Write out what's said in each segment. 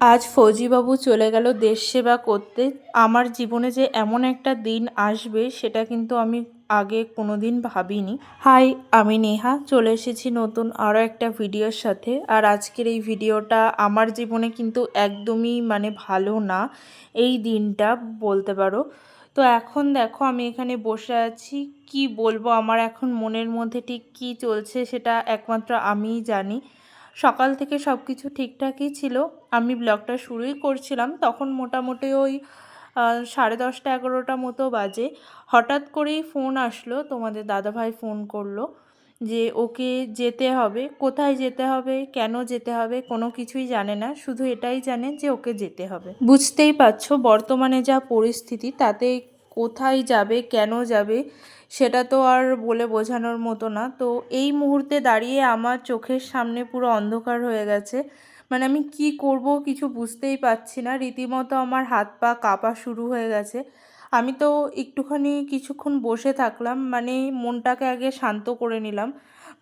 আজ ফৌজিবাবু চলে গেল দেশ সেবা করতে। আমার জীবনে যে এমন একটা দিন আসবে, সেটা কিন্তু আমি আগে কোনো দিন ভাবিনি। হাই, আমি নেহা। চলে এসেছি নতুন আরও একটা ভিডিওর সাথে। আর আজকের এই ভিডিওটা আমার জীবনে কিন্তু একদমই মানে ভালো না। এই দিনটা বলতে পারো। তো এখন দেখো, আমি এখানে বসে আছি। কি বলব, আমার এখন মনের মধ্যে ঠিক কী চলছে সেটা একমাত্র আমিই জানি। সকাল থেকে সব কিছু ঠিকঠাকই ছিল। আমি ব্লগটা শুরুই করছিলাম, তখন মোটামুটি ওই সাড়ে দশটা এগারোটা মতো বাজে। হঠাৎ করেই ফোন আসলো, তোমাদের দাদাভাই ফোন করল যে, ওকে যেতে হবে, কোথায় যেতে হবে, কেন যেতে হবে, কোনো কিছুই জানে না, শুধু এটাই জানে যে, ওকে যেতে হবে। বুঝতেই পারছ, বর্তমানে যা পরিস্থিতি, তাতে কোথায় যাবে, কেন যাবে, সেটা তো আর বলে বোঝানোর মতো না। তো এই মুহূর্তে দাঁড়িয়ে আমার চোখের সামনে পুরো অন্ধকার হয়ে গেছে। মানে আমি কি করব কিছু বুঝতেই পারছি না। রীতিমতো আমার হাত পা কাঁপা শুরু হয়ে গেছে। আমি তো একটুখানি কিছুক্ষণ বসে থাকলাম মানে মনটাকে আগে শান্ত করে নিলাম।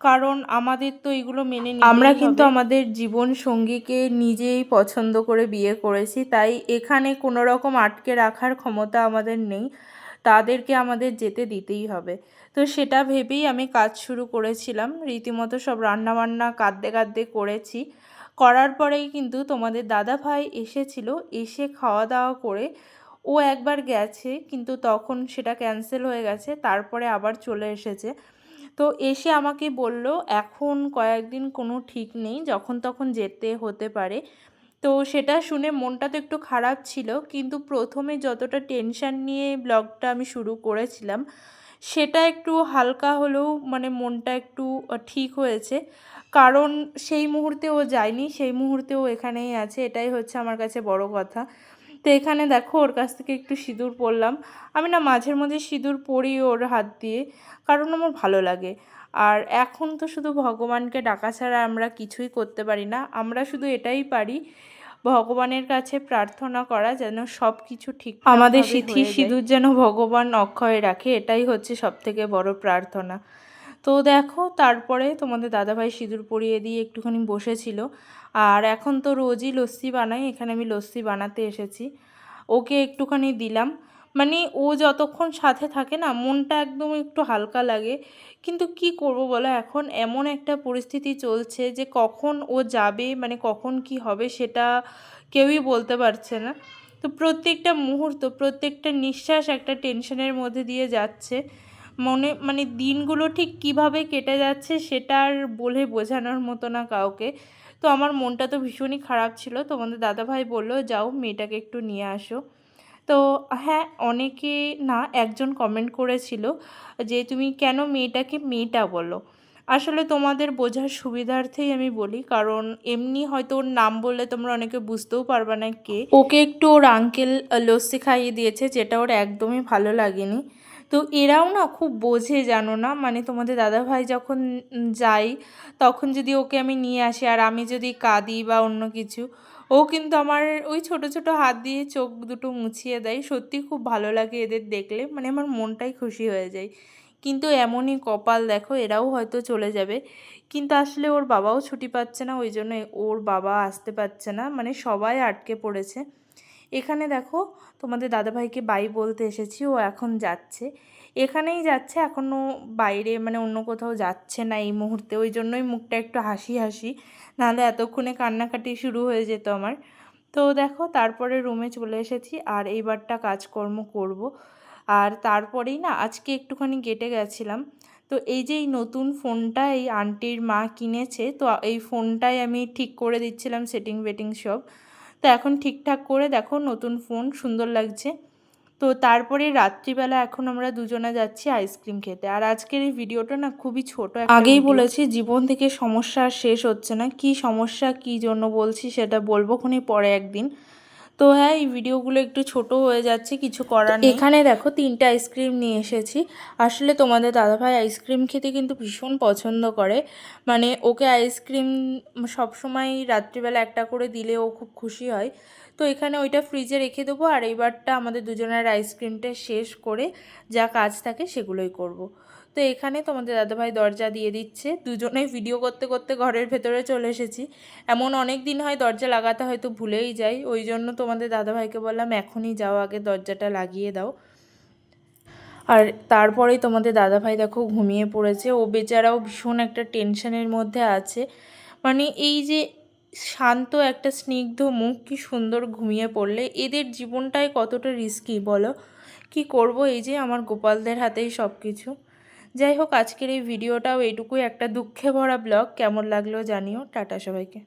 কারণ আমাদের তো এগুলো মেনে আমরা কিন্তু আমাদের জীবন সঙ্গীকে নিজেই পছন্দ করে বিয়ে করেছি তাই এখানে কোনো রকম আটকে রাখার ক্ষমতা আমাদের নেই। তাদেরকে আমাদের যেতে দিতেই হবে। তো সেটা ভেবেই আমি কাজ শুরু করেছিলাম। রীতিমতো সব রান্নাবান্না কাঁদতে কাঁদতে করেছি। করার পরেই কিন্তু তোমাদের দাদা ভাই এসেছিল এসে খাওয়া দাওয়া করে ও একবার গেছে কিন্তু তখন সেটা ক্যান্সেল হয়ে গেছে তারপরে আবার চলে এসেছে। তো এসে আমাকে বলল, এখন কয়েকদিন কোনো ঠিক নেই, যখন তখন যেতে হতে পারে। তো সেটা শুনে মনটা তো একটু খারাপ ছিল, কিন্তু প্রথমে যতটা টেনশন নিয়ে ব্লগটা আমি শুরু করেছিলাম, সেটা একটু হালকা হলেও মানে মনটা একটু ঠিক হয়েছে। কারণ সেই মুহূর্তে ও যায়নি, সেই মুহূর্তে ও এখানেই আছে, এটাই হচ্ছে আমার কাছে বড় কথা। তো এখানে দেখো ওর কাছ থেকে একটু সিঁদুর পরলাম। আমি না মাঝের মধ্যে সিঁদুর পরি ওর হাত দিয়ে কারণ আমার ভালো লাগে। আর এখন তো শুধু ভগবানকে ডাকা ছাড়া আমরা কিছুই করতে পারি না। আমরা শুধু এটাই পারি ভগবানের কাছে প্রার্থনা করা যেন সব কিছু ঠিক আমাদের সিথি সিঁদুর যেন ভগবান অক্ষয় রাখে এটাই হচ্ছে সব থেকে বড় প্রার্থনা। তো দেখো, তারপরে তোমাদের দাদাভাই সিঁদুর পরিয়ে দিয়ে একটুখানি বসেছিল। আর এখন তো রোজই লস্যি বানাই, এখানে আমি লস্যি বানাতে এসেছি। ওকে একটুখানি দিলাম। মানে ও যতক্ষণ সাথে থাকে না, মনটা একদম একটু হালকা লাগে। কিন্তু কি করব বলো, এখন এমন একটা পরিস্থিতি চলছে যে কখন ও যাবে মানে কখন কি হবে সেটা কেউই বলতে পারছে না। তো প্রত্যেকটা মুহূর্ত, প্রত্যেকটা নিঃশ্বাস একটা টেনশনের মধ্যে দিয়ে যাচ্ছে। মনে মানে দিনগুলো ঠিক কীভাবে কেটে যাচ্ছে সেটা আর বলে বোঝানোর মতো না কাউকে। তো আমার মনটা তো ভীষণই খারাপ ছিল। তোমাদের দাদাভাই বলল, যাও, মেয়েটাকে একটু নিয়ে আসো। তো হ্যাঁ অনেকে না, একজন কমেন্ট করেছিল যে, তুমি কেন মেয়েটাকে মেয়েটা বলো? আসলে তোমাদের বোঝার সুবিধার্থেই আমি বলি, কারণ এমনি হয়তো ওর নাম বললে তোমরা অনেকে বুঝতেও পারবে না কে। ওকে একটু ওর আঙ্কেল লস্যি খাইয়ে দিয়েছে, যেটা ওর একদমই ভালো লাগেনি। তো এরাও না খুব বোঝে জানো না? মানে তোমাদের দাদাভাই যখন যাই, তখন যদি ওকে আমি নিয়ে আসি, আর আমি যদি কাঁদি বা অন্য কিছু, ও কিন্তু আমার ওই ছোট ছোট হাত দিয়ে চোখ দুটো মুছিয়ে দেয়। সত্যি খুব ভালো লাগে এদের দেখলে মানে আমার মনটাই খুশি হয়ে যায়। কিন্তু এমনই কপাল দেখো, এরাও হয়তো চলে যাবে। কিন্তু আসলে ওর বাবাও ছুটি পাচ্ছে না, ওই জন্য ওর বাবা আসতে পারছে না। মানে সবাই আটকে পড়েছে। এখানে দেখো তোমাদের দাদাভাইকে বাই বলতে এসেছি, ও এখন যাচ্ছে। এখানেই যাচ্ছে এখনও বাইরে মানে অন্য কোথাও যাচ্ছে না এই মুহূর্তে, ওই জন্যই মুখটা একটু হাসি হাসি, নাহলে এতক্ষণে কান্নাকাটি শুরু হয়ে যেত আমার। তো দেখো তারপরে রুমে চলে এসেছি, আর এইবারটা কাজকর্ম করব। আর তারপরেই না, আজকে একটুখানি গেটে গেছিলাম। তো এই যে এই নতুন ফোনটা এই আন্টির মা কিনেছে, তো এই ফোনটাই আমি ঠিক করে দিচ্ছিলাম সেটিং বেটিং সব তো এখন ঠিকঠাক করে দেখো নতুন ফোন সুন্দর লাগছে। তো তারপরে রাত্রিবেলা এখন আমরা দুজনে যাচ্ছি আইসক্রিম খেতে। আর আজকের এই ভিডিওটা না খুবই ছোট আগেই বলেছি জীবন থেকে সমস্যা আর শেষ হচ্ছে না। কি সমস্যা কি জন্য বলছি সেটা বলব খুনি পরে একদিন। তো হ্যাঁ এই ভিডিওগুলো একটু ছোট হয়ে যাচ্ছে, কিছু করার এখানে দেখো তিনটে আইসক্রিম নিয়ে এসেছি। আসলে তোমাদের দাদাভাই আইসক্রিম খেতে কিন্তু ভীষণ পছন্দ করে। মানে ওকে আইসক্রিম সবসময় রাত্রিবেলা একটা করে দিলে ও খুব খুশি হয়। তো এখানে ওইটা ফ্রিজে রেখে দেবো আর এইবারটা আমাদের দুজনের আইসক্রিমটা শেষ করে যা কাজ থাকে সেগুলোই করব। তো এখানে তোমাদের দাদাভাই দরজা দিয়ে দিচ্ছে। দুজনেই ভিডিও করতে করতে ঘরের ভেতরে চলে এসেছি। এমন অনেক দিন হয় দরজা লাগাতে হয়তো ভুলেই যাই। ওই জন্য তোমাদের দাদাভাইকে বললাম, এখনই যাও, আগে দরজাটা লাগিয়ে দাও। আর তারপরেই তোমাদের দাদাভাই দেখো ঘুমিয়ে পড়েছে। ও বেচারাও ভীষণ একটা টেনশনের মধ্যে আছে। মানে এই যে শান্ত একটা, স্নিগ্ধ মুখ, কি সুন্দর ঘুমিয়ে পড়লে। এদের জীবনটাই কতটা রিস্কি বলো? কি করব? এই যে আমার গোপালদের হাতেই সব কিছু যাই হোক, আজকের এই ভিডিওটাও এইটুকুই একটা দুঃখে ভরা ব্লগ। কেমন লাগল জানিও। টাটা সবাইকে।